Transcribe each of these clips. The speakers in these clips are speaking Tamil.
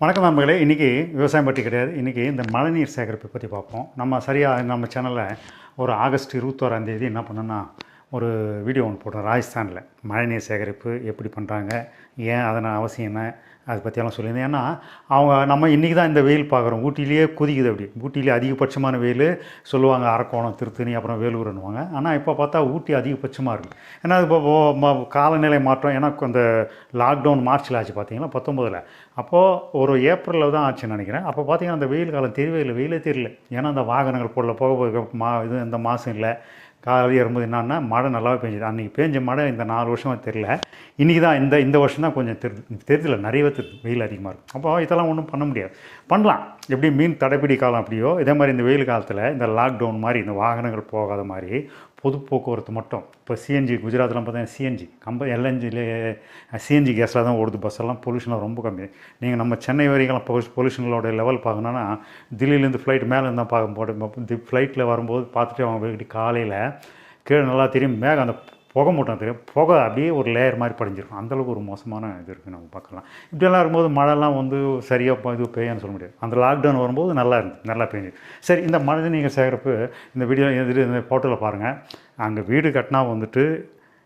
வணக்கம் நண்பர்களே. இன்றைக்கி விவசாயம் பற்றி கிடையாது. இன்றைக்கி இந்த மழைநீர் சேகரிப்பை பற்றி பார்ப்போம். நம்ம சரியாக நம்ம சேனலில் ஒரு ஆகஸ்ட் இருபத்தோராம் தேதி என்ன பண்ணோன்னா ஒரு வீடியோ ஒன்று போட்டோம் ராஜஸ்தானில். மழைநீர் சேகரிப்பு எப்படி பண்ணுறாங்க ஏன் அதனால் அவசியம் என்ன? அதை பற்றியெல்லாம் சொல்லியிருந்தேன். ஏன்னா அவங்க நம்ம இன்றைக்கி தான் இந்த வெயில் பார்க்குறோம். ஊட்டிலேயே குதிக்குது அப்படி. ஊட்டியிலே அதிகபட்சமான வெயில் சொல்லுவாங்க அரக்கோணம் திருத்தணி அப்புறம் வேலூர்னுவாங்க ஆனால் இப்போ பார்த்தா ஊட்டி அதிகபட்சமாக இருக்குது ஏன்னா இப்போ காலநிலை மாற்றம் ஏன்னா அந்த லாக்டவுன் மார்ச்சில் ஆச்சு பார்த்திங்கன்னா பத்தொம்போதில் அப்போது ஒரு ஏப்ரலில் தான் ஆச்சுன்னு நினைக்கிறேன். அப்போ பார்த்தீங்கன்னா அந்த வெயில் காலம் தெரியவே இல்லை. வெயிலே தெரியல. ஏன்னா அந்த வாகனங்கள் போடல போக போக மா இது இந்த மாதம் இல்லை. காலையில் வரும்போது என்னன்னா மழை நல்லாவே பெஞ்சுது. அன்றைக்கி பேஞ்ச மழை இந்த நாலு வருஷமாக தெரில இன்றைக்கி தான் இந்த இந்த வருஷம் தான் கொஞ்சம் தெரி தெரியல நிறையவே தெரியுது வெயில் அதிகமாக இருக்கும் அப்போ இதெல்லாம் ஒன்றும் பண்ண முடியாது. பண்ணலாம். எப்படி மீன் தடைப்பிடி காலம் அப்படியோ இதே மாதிரி இந்த வெயில் காலத்தில் இந்த லாக்டவுன் மாதிரி இந்த வாகனங்கள் போகாத மாதிரி பொது போக்குவரத்து மட்டும். இப்போ சிஎன்ஜி குஜராத்லாம் பார்த்தீங்கன்னா சிஎன்ஜி கம்ப எல்என்ஜிலே சிஎன்ஜி கேஸில் தான் ஓடுது பஸ் எல்லாம் பொல்யூஷன் ரொம்ப கம்மி. நீங்கள் நம்ம சென்னை வரைக்கும் பொல்யூஷனோட லெவல் பார்க்கணுன்னா தில்லியிலேருந்து ஃப்ளைட் மேலே இருந்தால் பார்க்க போட்டு ஃப்ளைட்டில் வரும்போது பார்த்துட்டு அவங்க வீட்டு காலையில் கீழே நல்லா தெரியும் மேகம் அந்த புகை மூட்டம் தெரியும் புகை அப்படியே ஒரு லேயர் மாதிரி படிஞ்சிருக்கும். அந்தளவுக்கு ஒரு மோசமான இது இருக்குது நம்ம பார்க்கலாம். இப்படியெல்லாம் இருக்கும்போது மழைலாம் வந்து சரியாக இது பெய்யான்னு சொல்ல முடியாது. அந்த லாக்டவுன் வரும்போது நல்லா இருந்துச்சு நல்லா பெய்ஞ்சு சரி இந்த மழை நீங்கள் சேகரிப்பு இந்த வீடியோ இது இந்த ஃபோட்டோவில் பாருங்கள் அங்கே வீடு கட்டினா வந்துட்டு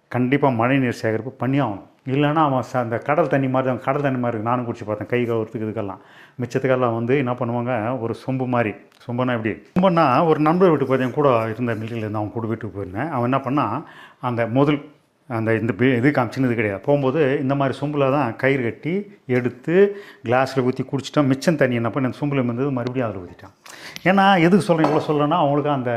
கண்டிப்பாக மழை நீர் சேகரிப்பு பண்ணி ஆகணும். இல்லைன்னா அவன் ச- அந்த கடல் தண்ணி மாதிரி அவன் கடல் தண்ணி மாதிரி இருக்குது நானும் குடிச்சு பார்த்தேன் கை கழுவுறதுக்கு இதுக்கெல்லாம். மிச்சத்துக்கெல்லாம் வந்து என்ன பண்ணுவாங்க? ஒரு சொம்பு மாதிரி. சொம்புனா எப்படி? சொம்புனா ஒரு நண்பர் வீட்டுக்கு போயிருந்தேன் கூட இருந்த மில்லியில் இருந்து அவன் கூட வீட்டுக்கு போயிருந்தேன். அவன் என்ன பண்ணால் அந்த முதல் அந்த இந்த இது காமிச்சினது கிடையாது. போகும்போது இந்த மாதிரி சொம்பில் தான் கயிறு கட்டி எடுத்து கிளாஸில் ஊற்றி குடிச்சிட்டோம் மிச்சம் தண்ணி என்ன பண்ணி அந்த சொம்பில் இருந்தது மறுபடியும் அதில் ஊற்றிட்டான் ஏன்னா எதுக்கு சொல்கிறேன் இவ்வளோ சொல்கிறேன்னா அவங்களுக்கு அந்த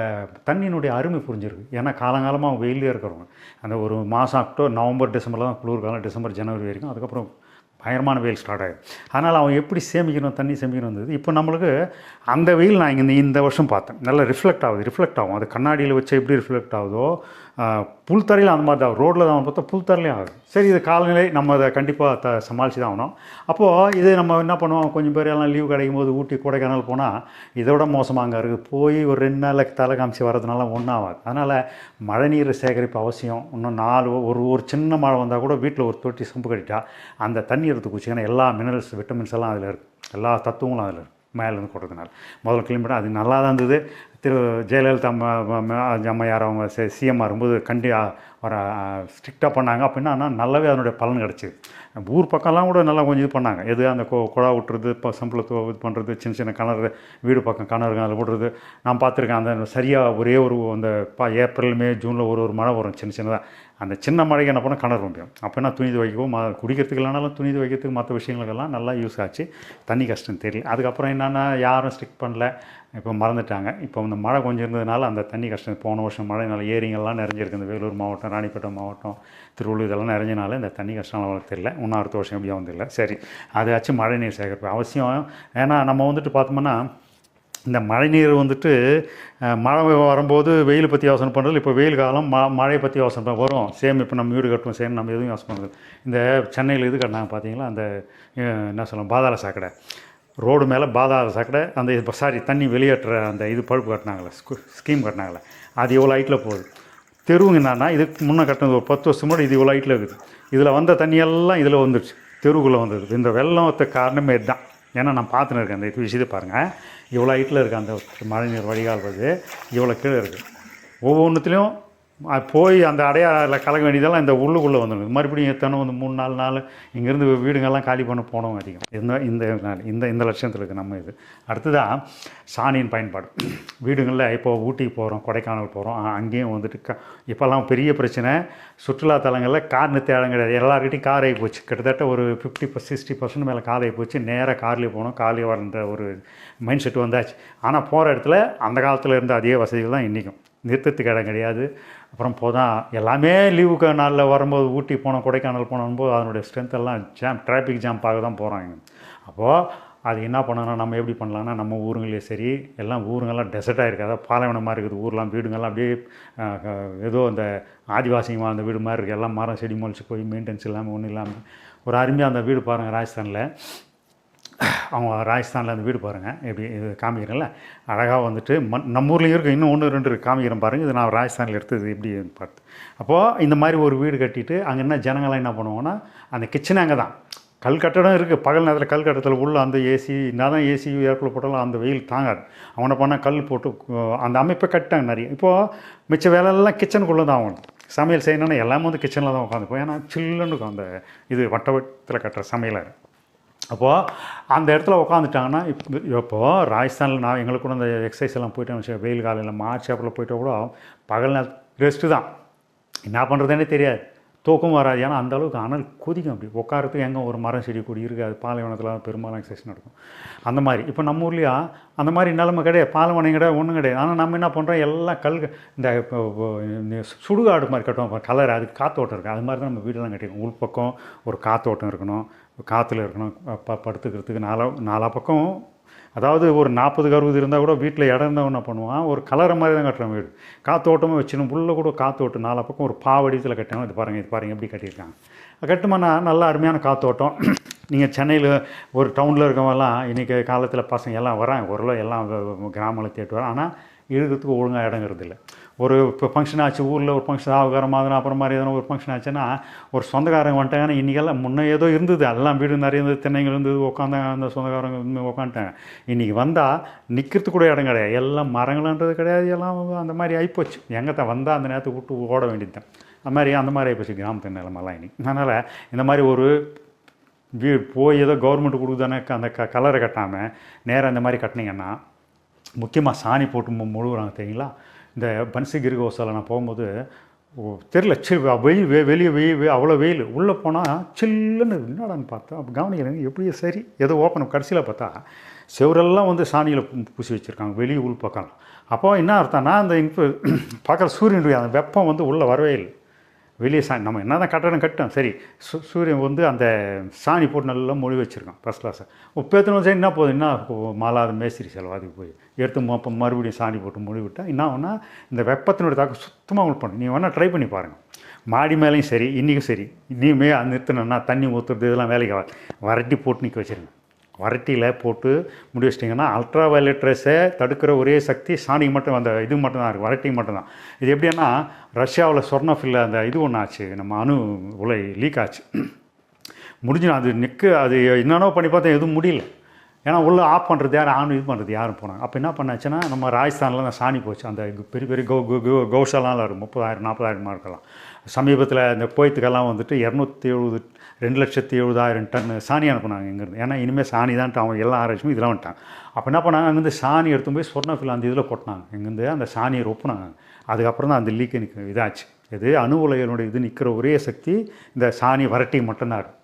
தண்ணியினுடைய அருமை புரிஞ்சிருக்கு. ஏன்னா காலங்காலமாக வெயிலே இருக்கிறவங்க. அந்த ஒரு மாதம் அக்டோபர் நவம்பர் டிசம்பரில் தான் குளிர்காலம் டிசம்பர் ஜனவரி வரைக்கும். அதுக்கப்புறம் பயங்கரமான வெயில் ஸ்டார்ட் ஆகும் அதனால் அவன் எப்படி சேமிக்கணும் தண்ணி சேமிக்கணும் இருந்தது இப்போ நம்மளுக்கு அந்த வெயில் நான் இங்கே இந்த வருஷம் பார்த்தேன். நல்லா ரிஃப்ளெக்ட் ஆகுது ரிஃப்ளெக்ட் ஆகும். அது கண்ணாடியில் வச்சு எப்படி ரிஃப்ளெக்ட் ஆகுதோ புல்தரையில் அந்த மாதிரி தான் ரோட்டில் தான் பார்த்தா புல்தரையிலையும் ஆகுது. சரி இது காலநிலை நம்ம அதை கண்டிப்பாக த சமாளித்து தான் ஆகணும். அப்போது இது நம்ம என்ன பண்ணுவோம்? கொஞ்சம் பேர் எல்லாம் லீவ் கிடைக்கும் போது ஊட்டி கொடைக்கானல் போனால் இதோட மோசமாக அங்கே இருக்குது போய் ஒரு ரெண்டு நாளில் தலை காமிச்சு வரதுனால ஒன்றாகாது ஆகாது. அதனால் மழைநீர் சேகரிப்பு அவசியம். இன்னும் நாலு ஒரு ஒரு சின்ன மழை வந்தால் கூட வீட்டில் ஒரு தொட்டி சம்பு கட்டிட்டா அந்த தண்ணி எடுத்து ஏன்னா எல்லா மினரல்ஸ் விட்டமின்ஸ் எல்லாம் அதில் இருக்குது எல்லா தத்துவங்களும் அதில் இருக்குது மேலேருந்து கொட்டுறதுனால முதல்ல கிளீன் அது நல்லா தான் இருந்தது. திரு ஜெயலலிதா அம்மா அம்மா- அம்மையார் அவங்க சிஎம் வரும்போது கண்டி வர ஸ்ட்ரிக்டாக பண்ணாங்க. அப்படின்னா ஆனால் நல்லாவே அதனுடைய பலன் கிடச்சிது. ஊர் பக்கம்லாம் கூட நல்லா கொஞ்சம் இது பண்ணாங்க. எது அந்த கொ குழா விட்டுறது இப்போ சம்பளத்தை இது பண்ணுறது சின்ன சின்ன கிணறு வீடு பக்கம் கிணறு அதில் விடுறது. நான் பார்த்துருக்கேன் அந்த சரியாக ஒரே ஒரு அந்த பா ஏப்ரல் மே ஜூனில் ஒரு ஒரு மழை வரும் சின்ன சின்னதாக அந்த சின்ன மழைக்கு என்ன பண்ண கிணறு முடியும் அப்போ என்ன துணி துவைக்கவும் ம குடிக்கிறதுக்கு இல்லைனாலும் துணி துவைக்கிறதுக்கு மற்ற விஷயங்களுக்கெல்லாம் நல்லா யூஸ் ஆச்சு. தண்ணி கஷ்டம் தெரியல. அதுக்கப்புறம் என்னென்னா யாரும் ஸ்டிக் பண்ணல. இப்போ மறந்துட்டாங்க. இப்போ இந்த மழை கொஞ்சம் இருந்ததுனால அந்த தண்ணி கஷ்டம் போன வருஷம் மழைனால ஏரிங்கெல்லாம் நிறைஞ்சிருக்கு. இந்த வேலூர் மாவட்டம் ராணிப்பேட்டை மாவட்டம் திருவள்ளூர் இதெல்லாம் நிறைஞ்சனால இந்த தண்ணி கஷ்டம் அவ்வளோ தெரியல. இன்னும் அடுத்த வருஷம் எப்படியும் வந்து இல்லை. சரி. அதாச்சும் மழை நீர் சேகரிப்பு. அவசியம். ஏன்னா நம்ம வந்துட்டு பார்த்தோம்னா இந்த மழைநீர் வந்துட்டு மழை வரும்போது வெயில் பற்றி யோசனை பண்ணுறது இப்போ வெயில் காலம் ம மழையை பற்றி யோசனை பண்ண வரும். சேம் இப்போ நம்ம வீடு கட்டுவோம் சேம் நம்ம எதுவும் யோசனை பண்ணுறது இந்த சென்னையில் இது கட்டினாங்க பார்த்தீங்களா அந்த என்ன சொல்லலாம் பாதாள சாக்கடை. ரோடு மேலே பாதாள சாக்கடை அந்த இப்போ சாரி தண்ணி வெளியேற்ற அந்த இது பழுப்பு கட்டினாங்களே ஸ்கீம் கட்டினாங்களே அது எவ்வளோ ஹைட்டில் போகுது. தெருவுங்க என்னன்னா இதுக்கு முன்னே கட்டினது ஒரு பத்து வருஷம் முன்னாடி இது இவ்வளோ ஹைட்டில் இருக்குது. இதில் வந்த தண்ணியெல்லாம் இதில் வந்துடுச்சு தெருவுக்குள்ளே வந்தது. இந்த வெள்ளத்தை காரணமே இதுதான். ஏன்னா நான் பார்த்துன்னு இருக்கேன் அந்த இது விஷயத்தை பாருங்கள் இவ்வளோ ஹைட்டில் இருக்குது அந்த மழைநீர் வடிகால் வருது. இவ்வளோ கீழே இருக்குது ஒவ்வொன்றுத்துலேயும் போய் அந்த அடையாள கலக்க வேண்டியதெல்லாம் இந்த உள்ளுக்குள்ளே வந்துடும் மறுபடியும் எத்தனை வந்து மூணு நாலு நாள் இங்கேருந்து வீடுங்கள்லாம் காலி பண்ண போனவங்க அதிகம். இந்த இந்த நாள் இந்த இந்த லட்சத்தில் இருக்குது நம்ம இது. அடுத்ததாக சாணியின் பயன்பாடு. வீடுங்களில் இப்போ ஊட்டிக்கு போகிறோம் கொடைக்கானல் போகிறோம் அங்கேயும் வந்துட்டு க இப்போல்லாம் பெரிய பிரச்சனை சுற்றுலா தலங்களில் கார் நிறுத்த இடம் கிடையாது. எல்லாருக்கிட்டையும் கார் ஆகி போச்சு. கிட்டத்தட்ட ஒரு ஃபிஃப்டி பர் சிக்ஸ்டி பர்சன்ட் மேலே கார் ஆகி போச்சு. நேராக கார்லேயே போகணும் கார்லேயே வரன்ற ஒரு மைண்ட் செட் வந்தாச்சு. ஆனால் போகிற இடத்துல அந்த காலத்தில் இருந்த அதே வசதிகள் தான் இன்றைக்கும். நிறுத்தத்துக்கு இடம் கிடையாது. அப்புறம் போதான் எல்லாமே லீவுக்கு நாளில் வரும்போது ஊட்டி போனோம் கொடைக்கானல் போனோம்போது அதனுடைய ஸ்ட்ரென்த் எல்லாம் ஜாம் டிராஃபிக் ஜாம் பார்க்க தான் போகிறாங்க அப்போது அது என்ன பண்ணணும் நம்ம எப்படி பண்ணலாம்னா நம்ம ஊருங்களே சரி எல்லாம் ஊருங்கெல்லாம் டெசர்ட்டாக இருக்குது பாலைவனமாக இருக்குது. ஊர்லாம் வீடுங்கள்லாம் அப்படியே ஏதோ அந்த ஆதிவாசிங்க அந்த வீடு மாதிரி இருக்குது எல்லாம் மரம் செடி முளைச்சி போய் மெயின்டெனன்ஸ் இல்லாமல் ஒன்றும் இல்லாமல் ஒரு அருமையாக அந்த வீடு பாருங்கள் ராஜஸ்தானில். அவங்க ராஜஸ்தானில் அந்த வீடு பாருங்கள் எப்படி இது காமிக்கிறேன்ல. அழகாக வந்துட்டு மண் நம்ம ஊர்லேயும் இருக்குது இன்னும் ஒன்று ரெண்டு காமிக்கிறேன் பாருங்கள் இது நான் ராஜஸ்தானில் எடுத்தது எப்படி பார்த்து. அப்போது இந்த மாதிரி ஒரு வீடு கட்டிட்டு அங்கே என்ன ஜனங்கள்லாம் என்ன பண்ணுவாங்கன்னா அந்த கிச்சனே அங்கே தான். கல் கட்டடம் இருக்குது பகல் நேரத்தில் கல் கட்டடத்தில் உள்ள அந்த ஏசி என்ன தான் ஏசி ஏர்க்குள்ள போட்டாலும் அந்த வெயில் தாங்காது. அவனை பண்ணால் கல் போட்டு அந்த அமைப்பை கட்டாங்க நிறைய. இப்போது மிச்ச வேலையெல்லாம் கிச்சனுக்குள்ளே தான் ஆகணும். சமையல் செய்யணும்னா எல்லாமே வந்து கிச்சனில் தான் உட்காந்துப்போம் ஏன்னா சில்லுன்னு அந்த இது வட்டவட்டத்தில் கட்டுற கட்டுற சமையலறை. அப்போது அந்த இடத்துல உட்காந்துட்டாங்கன்னா இப்போ இப்போது ராஜஸ்தானில் நான் எங்களுக்கு கூட அந்த எக்ஸசைஸ் எல்லாம் போயிட்டேன்னு வெயில் காலையில் மார்ச் ஏப்ரலில் போயிட்டா கூட பகல் நேரம் ரெஸ்ட்டு தான். என்ன பண்ணுறதுனே தெரியாது. தூக்கம் வராது. ஏன்னா அந்த அளவுக்கு அனல் கொதிக்கும் அப்படி. உட்காரத்துக்கு எங்கே ஒரு மரம் செடி கொடி இருக்காது பாலைவனத்தில் பெரும்பாலும் எக்ஸசைஸ் நடக்கும். அந்த மாதிரி. இப்போ நம்ம ஊர்லேயா அந்த மாதிரி நிலமை கிடையாது. பாலைவனம் கிடையாது ஒன்றும் கிடையாது. ஆனால் நம்ம என்ன பண்ணுறோம் எல்லாம் கல் இந்த இப்போ சுடுகாடு மாதிரி கட்டுவோம். கலர் அதுக்கு காத்தோட்டம் இருக்குது அது மாதிரி தான் நம்ம வீடெல்லாம் கட்டிக்கணும் உள்பக்கம் ஒரு காத்தோட்டம் இருக்கணும். காற்றுல இருக்கணும் ப படுத்துக்கிறதுக்கு நாலா நாலா பக்கம். அதாவது ஒரு நாற்பதுக்கு அறுபது இருந்தால் கூட வீட்டில் இடம் இருந்தால் என்ன பண்ணுவான்? ஒரு கலரை மாதிரி தான் கட்டுறோம் வீடு. காத்தோட்டமாக வச்சிடணும். உள்ள கூட காத்தோட்டம் நாலா பக்கம் ஒரு பாவடித்தில் கட்டணும் இது பாருங்கள் இது பாருங்கள் எப்படி கட்டியிருக்காங்க. கட்டுமானா நல்லா அருமையான காத்தோட்டம். நீங்கள் சென்னையில் ஒரு டவுனில் இருக்கவங்கலாம் இன்றைக்கி காலத்தில் பசங்க எல்லாம் வராங்க. ஓரளவு எல்லாம் கிராமத்தில் தேட்டு வரான் ஆனால் இருக்கிறதுக்கு ஒழுங்காக இடங்கிறது இல்லை ஒரு இப்போ ஃபங்க்ஷன் ஆச்சு ஊரில் ஒரு ஃபங்க்ஷன் ஆகுற மாதிரி அப்புறம் மாதிரி எதனா ஒரு ஃபங்க்ஷன் ஆச்சுன்னா ஒரு சொந்தக்காரங்க வந்துட்டாங்கன்னா இன்றைக்கெல்லாம் முன்னே ஏதோ இருந்தது. எல்லாம் வீடு நிறைய இருந்தது தென்னைகள் இருந்தது உட்காந்தாங்க அந்த சொந்தக்காரங்க இனிமே உட்காந்துட்டாங்க இன்றைக்கி வந்தால் நிற்கிறதுக்கு கூட இடம் கிடையாது. எல்லாம் மரங்கள்ன்றது கிடையாது எல்லாம் அந்த மாதிரி ஆகிப்போச்சு எங்கே தான் வந்தால் அந்த நேரத்தை விட்டு ஓட வேண்டியது தான் அந்த மாதிரி அந்த மாதிரி ஆகிப்போச்சு கிராமத்து நிலமெல்லாம் இன்னைக்கு. அதனால் இந்த மாதிரி ஒரு வீ போய் ஏதோ கவர்மெண்ட் கொடுக்குதானே அந்த க கலரை கட்டாமல் நேராக இந்த மாதிரி கட்டினீங்கன்னா முக்கியமாக சாணி போட்டு மு- முழுகுறாங்க தெரியுங்களா? இந்த பன்சிகிரி கோசால நான் போகும்போது ஓ, தெரில வெயில் வெ வெளியே வெயில் அவ்வளோ வெயில். உள்ளே போனால் சில்லுன்னு என்னடான்னு பார்த்தா அப்போ கவனிக்கிறேங்க எப்படி சரி ஏதோ ஓப்பன் கடைசியில் பார்த்தா செவரெல்லாம் வந்து சாணியில் பூசி வச்சுருக்காங்க வெளியே உள் பக்கம். அப்போ என்ன அர்த்தம்னா அந்த இப்போ பார்க்குற சூரியனுடைய அந்த வெப்பம் வந்து உள்ளே வரவே இல்லை. வெளியே சாணி நம்ம என்ன தான் கட்டடம் கட்டோம் சரி சு சூரியன் வந்து அந்த சாணி போட்டு நல்லா மொழி வச்சுருக்கோம் ஃபஸ்ட் கிளாஸை எத்தனை சரி என்ன போதும் என்ன மாலாத மேஸ்திரி செலவு அதுக்கு போய் எடுத்து அப்போ மறுபடியும் சாணி போட்டு மொழி விட்டால் என்ன ஒன்றா இந்த வெப்பத்தினுடைய தாக்கம் சுத்தமாக உங்களுக்கு பண்ணும் நீங்கள் வேணால் ட்ரை பண்ணி பாருங்கள் மாடி மேலேயும் சரி இன்றைக்கும் சரி இன்னையுமே அது நிறுத்தினா தண்ணி ஊற்றுறது இதெல்லாம் வேலைக்கு வர வரட்டி போட்டு நிற்க வச்சுருங்க. வரட்டியில் போட்டு முடி வச்சிட்டிங்கன்னா அல்ட்ரா வயலட் ரேஸை தடுக்கிற ஒரே சக்தி சாணிக்கு மட்டும் அந்த இது மட்டும்தான் இருக்குது வரட்டி மட்டும்தான். இது எப்படின்னா ரஷ்யாவில் சொர்ணஃபில்ல அந்த இது ஒன்று ஆச்சு நம்ம அணு உலை லீக் ஆச்சு. முடிஞ்சு அது நிற்கு அது என்னென்னோ பண்ணி பார்த்தா எதுவும் முடியல. ஏன்னா உள்ளே ஆஃப் பண்ணுறது யார் ஆன் இது பண்ணுறது யாரும் போனாங்க. அப்போ என்ன பண்ணாச்சுன்னா நம்ம ராஜஸ்தானில் அந்த சாணி போச்சு. அந்த பெரிய பெரிய கோ கோ கோஷாலாம் கௌஷாலாம் இருக்கும் முப்பதாயிரம் நாற்பதாயிரமா இருக்கலாம். சமீபத்தில் இந்த கோயத்துக்கெல்லாம் வந்துட்டு இரநூத்தி எழுபது ரெண்டு லட்சத்தி எழுபதாயிரம் டன் சாணி அனுப்புனாங்க இங்கேருந்து. ஏன்னா இனிமேல் சாணி தான் அவங்க எல்லா ஆராய்ச்சியும் இதெல்லாம் வந்துட்டாங்க. அப்போ என்ன பண்ணாங்க? அங்கேருந்து சாணி எடுத்து போய் சொர்ணஃபில் அந்த இதில் கொட்டினாங்க. இங்கேருந்து அந்த சாணியை ரொப்புனாங்க. அதுக்கப்புறம் தான் அந்த லீக்கு நிற்க இதாச்சு. இது அணு உலைகளுடைய இது நிற்கிற ஒரே சக்தி இந்த சாணி வரட்டி மட்டும்தான் இருக்கும்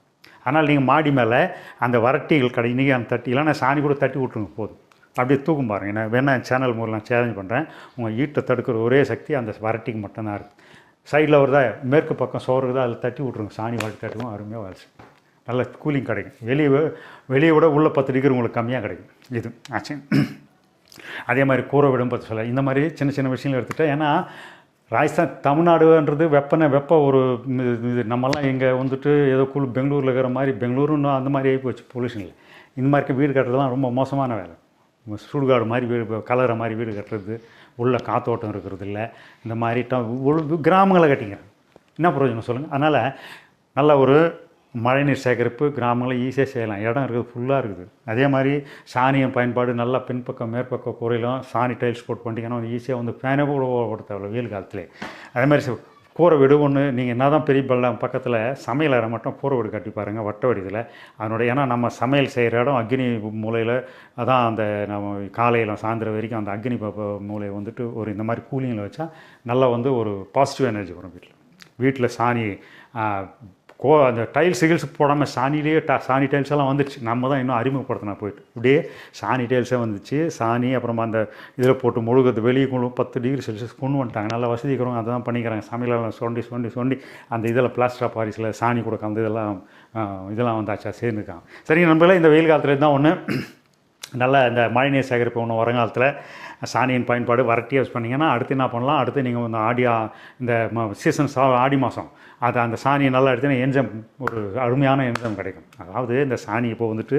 ஆனால் நீங்கள் மாடி மேலே அந்த வரட்டிகள் கடை இன்றைக்கி அந்த தட்டி இல்லைன்னா சாணி கூட தட்டி விட்ருங்க போதும். அப்படியே தூக்கும் பாருங்கள் நான் வேணா சேனல் மூலம் நான் சேலஞ்ச் பண்ணுறேன் உங்கள் ஈட்டை தடுக்கிற ஒரே சக்தி அந்த வரட்டிக்கு மட்டும்தான் இருக்குது சைடில் வருதா மேற்கு பக்கம் சோறுதா அதில் தட்டி விட்ருங்க சாணி வாழ்க்கை தட்டுவோம் அருமையாக வளர்ச்சி. நல்ல கூலிங் கிடைக்கும். வெளியே வெளியே விட உள்ளே பத்து டிகிரி உங்களுக்கு கம்மியாக கிடைக்கும். இது ஆச்சு. அதே மாதிரி கூரை விடும் பற்றி சொல்ல இந்த மாதிரி சின்ன சின்ன விஷயங்கள் எடுத்துகிட்டேன் ஏன்னா ராஜஸ்தான் தமிழ்நாடுன்றது வெப்பனை வெப்ப ஒரு இது நம்மலாம் இங்கே வந்துட்டு ஏதோ குழு பெங்களூரில் இருக்கிற மாதிரி பெங்களூருன்னு அந்த மாதிரி ஆகி போச்சு பொல்யூஷனில் இந்த மாதிரி வீடு கட்டுறதுலாம் ரொம்ப மோசமான வேலை. சுடுகாடு மாதிரி வீடு கலர மாதிரி வீடு கட்டுறது உள்ள காத்தோட்டம் இருக்கிறது இல்லை இந்த மாதிரி ட உள் கிராமங்களை கட்டிங்க. என்ன பிரயோஜனம் சொல்லுங்கள் அதனால் நல்ல ஒரு மழைநீர் சேகரிப்பு கிராமங்களில் ஈஸியாக செய்யலாம். இடம் இருக்குது ஃபுல்லாக இருக்குது. அதே மாதிரி சாணியம் பயன்பாடு நல்லா பின்பக்கம் மேற்பக்கம் குறையிலும் சாணி டைல்ஸ் போட்டு பண்ணிட்டீங்கன்னா ஈஸியாக வந்து ஃபேனே கூட ஓட தேவையில்ல வெயில் காலத்துலேயே அதே மாதிரி கூரை வீடு ஒன்று நீங்கள் என்ன தான் பெரிய பள்ளம் பக்கத்தில் சமையல் அறை மட்டும் கூரை வீடு கட்டி பாருங்கள் வட்ட வடிவில் அதனுடைய ஏன்னா நம்ம சமையல் செய்கிற இடம் அக்னி மூலையில் அதான் அந்த நம்ம காலையில் சாயந்தரம் வரைக்கும் அந்த அக்னி ப- மூலையை வந்துட்டு ஒரு இந்த மாதிரி கூலிங்கில் வச்சா நல்லா வந்து ஒரு பாசிட்டிவ் எனர்ஜி வரும் வீட்டில் வீட்டில் சாணி கோ அந்த டைல்ஸ் கில்ஸ் போடாமல் சாணிலேயே டா சாணி டைல்ஸ் எல்லாம் வந்துடுச்சு நம்ம தான் இன்னும் அறிமுகப்படுத்தினா போயிட்டு. இப்படியே சாணி டைல்ஸே வந்துச்சு. சாணி அப்புறமா அந்த இதில் போட்டு முழுகிறது வெளியே கொண்டு பத்து டிகிரி செல்சியஸ் கொண்டு வந்துட்டாங்க. நல்லா வசதிக்கிறவங்க அதை தான் பண்ணிக்கிறாங்க. சமையலெல்லாம் சொண்டி சொண்டி சொண்டி அந்த இதில் பிளாஸ்டர் ஆஃப் பாரிஸில் சாணி கொடுக்க அந்த இதெல்லாம் இதெல்லாம் வந்தாச்சா சேர்ந்துருக்காங்க. சரி நண்பர்களே இந்த வெயில் காலத்தில் தான் ஒன்று நல்ல இந்த மழைநீர் சேகரிப்பு ஒன்று வருங்காலத்தில் சாணியின் பயன்பாடு வரட்டி யூஸ் பண்ணிங்கன்னா அடுத்து என்ன பண்ணலாம்? அடுத்து நீங்கள் இந்த ஆடியா இந்த சீசன் சா ஆடி மாதம் அதை அந்த சாணியை நல்லா எடுத்தீங்கன்னா என்ஜம் ஒரு அருமையான என்ஜம் கிடைக்கும். அதாவது இந்த சாணி இப்போ வந்துட்டு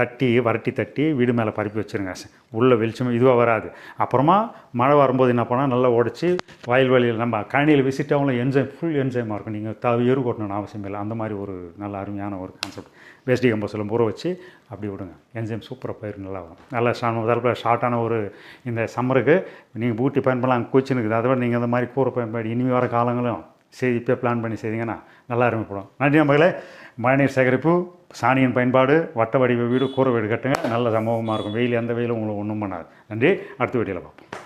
தட்டி வரட்டி தட்டி வீடு மேலே பரப்பி வச்சுருங்க. உள்ளே வெளிச்சம் இதுவாக வராது. அப்புறமா மழை வரும்போது என்ன பண்ணால் நல்லா உடச்சி வயல்வெளியில் நம்ம கழனியில் விசிட்டாகவும் என்ஜாய் ஃபுல் என்ஜைமாக இருக்கும். நீங்கள் த எரு கொட்டணும்னு அவசியம் இல்லை. அந்த மாதிரி ஒரு நல்ல அருமையான ஒரு கான்செப்ட் வேஸ்டி கம்போஸில் ஊற வச்சு அப்படி விடுங்க. என்ஜைம் சூப்பராக பயிர் நல்லா வரும். நல்லா தரப்பில் ஷார்ட்டான ஒரு இந்த சம்மருக்கு நீங்கள் பூட்டி பயன்படலாம் கூச்சின்னு இருக்குது அதை விட நீங்கள் அந்த மாதிரி கூரை பயன்பாடு இனிமே வர காலங்களும் செய்தி இப்போ பிளான் பண்ணி செய்தீங்கன்னா நல்லா அருமைப்படும் நன்றி நம்பர்களே மழைநீர் சேகரிப்பு சாணியின் பயன்பாடு வட்ட வடிவ வீடு கூரை வீடு கட்டுங்க. நல்ல சமூகமாக இருக்கும். வெயில் எந்த வெயிலும் உங்களுக்கு ஒன்றும் பண்ணாது. நன்றி. அடுத்த வீடியோவில் பார்ப்போம்.